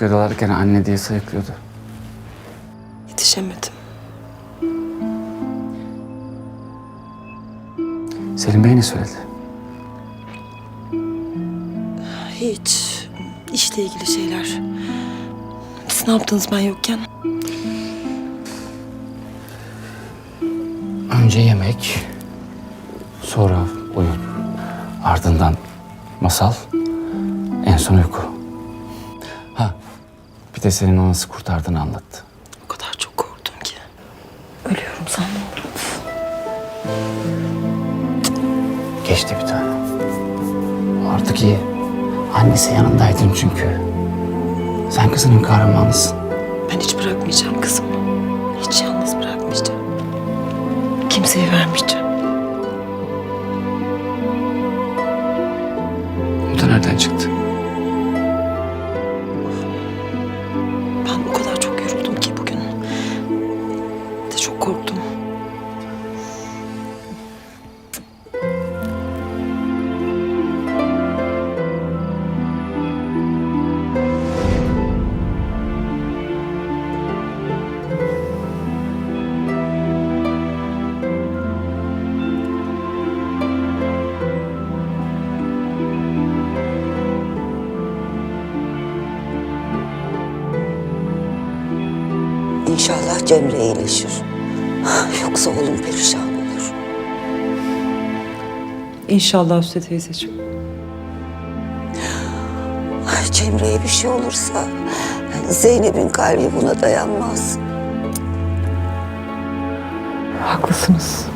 Dalarken anne diye sayıklıyordu. Yetişemedim. Selim Bey ne söyledi? Hiç. İşle ilgili şeyler. Siz ne yaptınız ben yokken? Önce yemek, sonra oyun, ardından masal, en son uyku. Bir de senin o nasıl kurtardığını anlattı. O kadar çok korktum ki. Ölüyorum sandım. Geçti bir tane. Artık iyi. Annesi yanındaydın çünkü. Sen kızının kahramanısın. Ben hiç bırakmayacağım kızımı. Hiç yalnız bırakmayacağım. Kimseye vermeyeceğim. İnşallah Cemre iyileşir. Yoksa oğlum perişan olur. İnşallah Hüsnü teyzeciğim. Ay Cemre'ye bir şey olursa Zeynep'in kalbi buna dayanmaz. Haklısınız.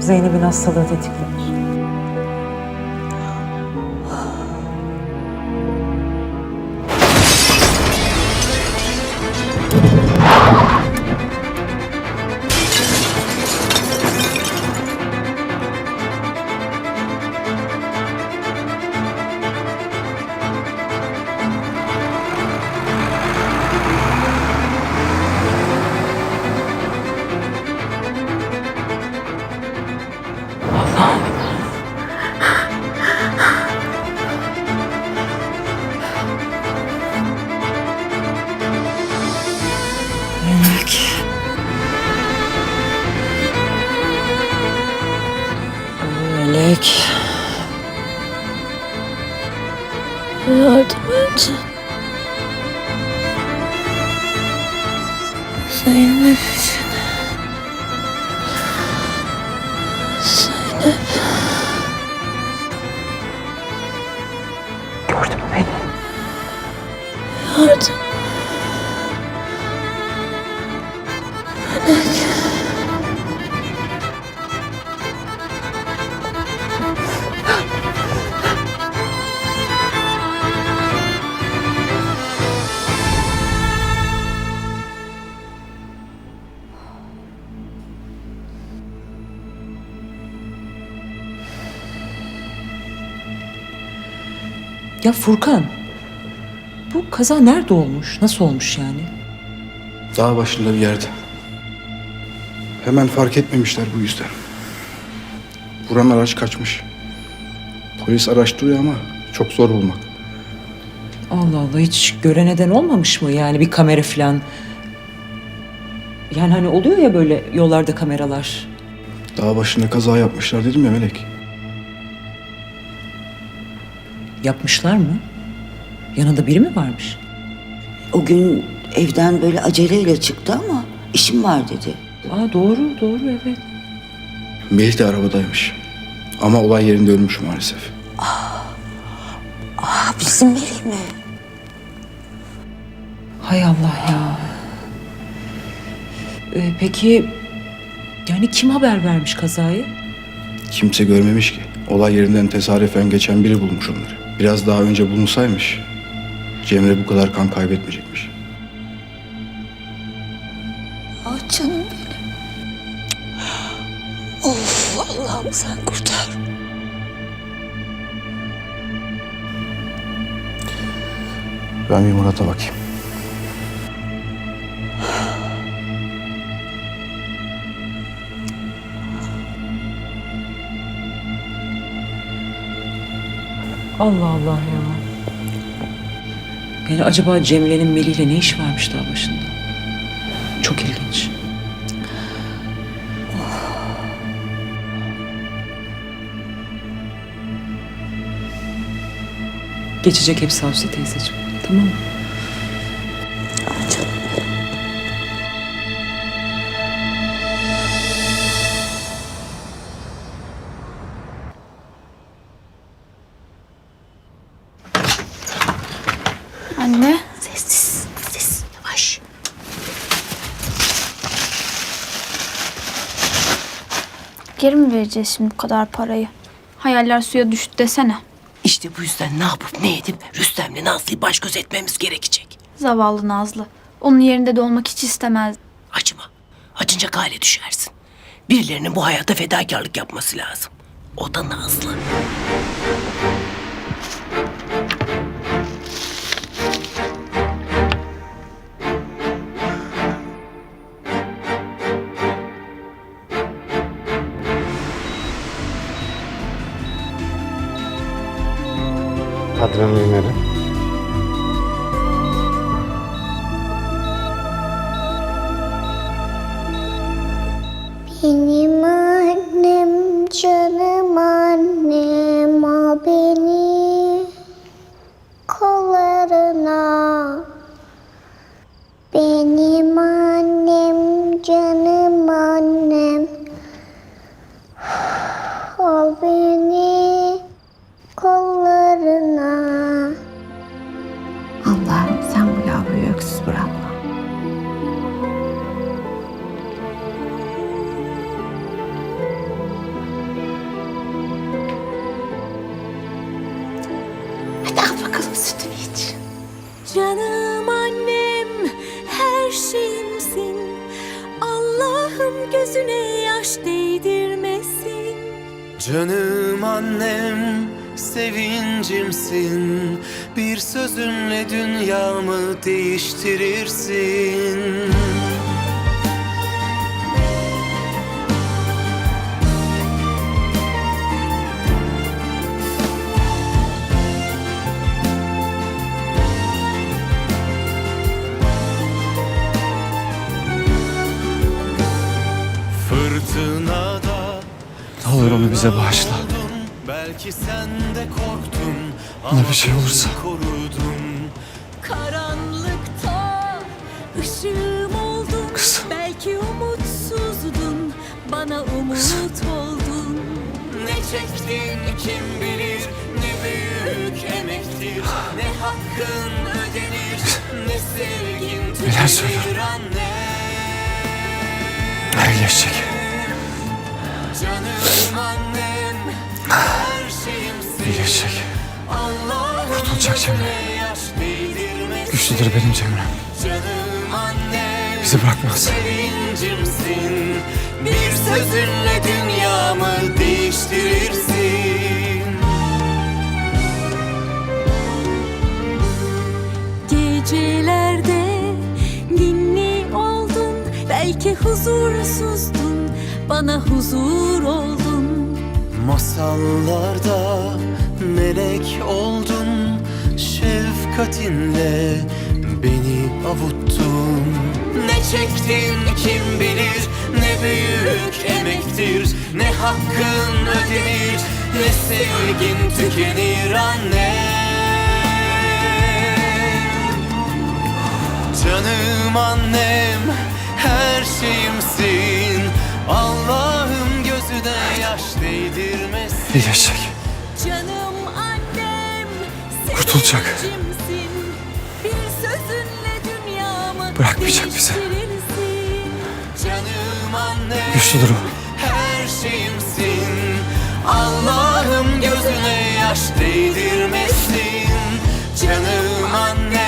Zeynep'in hastalığı tetiklenir. saying this. Ya Furkan. Bu kaza nerede olmuş? Nasıl olmuş yani? Dağ başında bir yerde. Hemen fark etmemişler bu yüzden. Vuran araç kaçmış. Polis araştırıyor ama çok zor bulmak. Allah Allah hiç göre neden olmamış mı? Yani bir kamera falan. Yani hani oluyor ya böyle yollarda kameralar. Dağ başında kaza yapmışlar dedim ya Melek. Yapmışlar mı? Yanında biri mi varmış? O gün evden böyle aceleyle çıktı ama işim var dedi. Aa doğru doğru evet. Melih de arabadaymış. Ama olay yerinde ölmüş maalesef. Aa bizim Melih mi? Hay Allah ya. Ee, peki yani kim haber vermiş kazayı? Kimse görmemiş ki. Olay yerinden tesadüfen geçen biri bulmuş onları. Biraz daha önce bulunsaymış Cemre bu kadar kan kaybetmeyecekmiş. Ah canım benim. Of Allah'ım sen kurtar. Ben bir Murat'a bakayım. Allah Allah ya. Yani acaba Cemile'nin Melih'le ne işi varmış daha başında? Çok ilginç. Geçecek hepsi Hafsa teyzeciğim. Tamam mı? Geri mi vereceğiz şimdi bu kadar parayı? Hayaller suya düştü desene. İşte bu yüzden ne yapıp ne edip Rüstem'le Nazlı'yı baş göz etmemiz gerekecek. Zavallı Nazlı. Onun yerinde de olmak hiç istemez. Acıma. Acınacak hale düşersin. Birilerinin bu hayata fedakarlık yapması lazım. O da Nazlı. Hocam iyi günler. Hadi al bakalım sütünü iç. Canım annem her şeyimsin. Allah'ım gözüne yaş değdirmesin. Canım annem, sevincimsin. Bir sözünle dünyamı değiştirirsin Ne olur onu bize bağışla. Belki sen de korktun Ona bir şey olursa. beni korudun Karanlıkta ışığım oldun Kızım. Belki umutsuzdun Bana umut oldun Ne çektin kim bilir Ne büyük emektir Ne hakkın ödenir Ne sevgin tükenir anne Geçecek. Her şeyimsin İyileşecek. Allah'ım Kurtulacak Cemre. Güçlüdür benim Cemre. Bizi bırakmaz. Bir sözünle dünyamı değiştirirsin Gecelerde ninni oldun Belki huzursuzdun Bana huzur oldun. Masallarda melek oldun. Şefkatinle beni avuttun. Ne çektin kim bilir? Ne büyük emektir. Ne hakkın ödenir? Ne sevgin tükenir anne? Canım annem her şeyimsin Allah'ım gözüne yaş değdirmesin İyileşecek. Canım annem Kurtulacak. Bir sözünle dünyamı Bırakmayacak bizi. Canım annem Güçlüdür o. her şeyimsin Allah'ım gözüne yaş değdir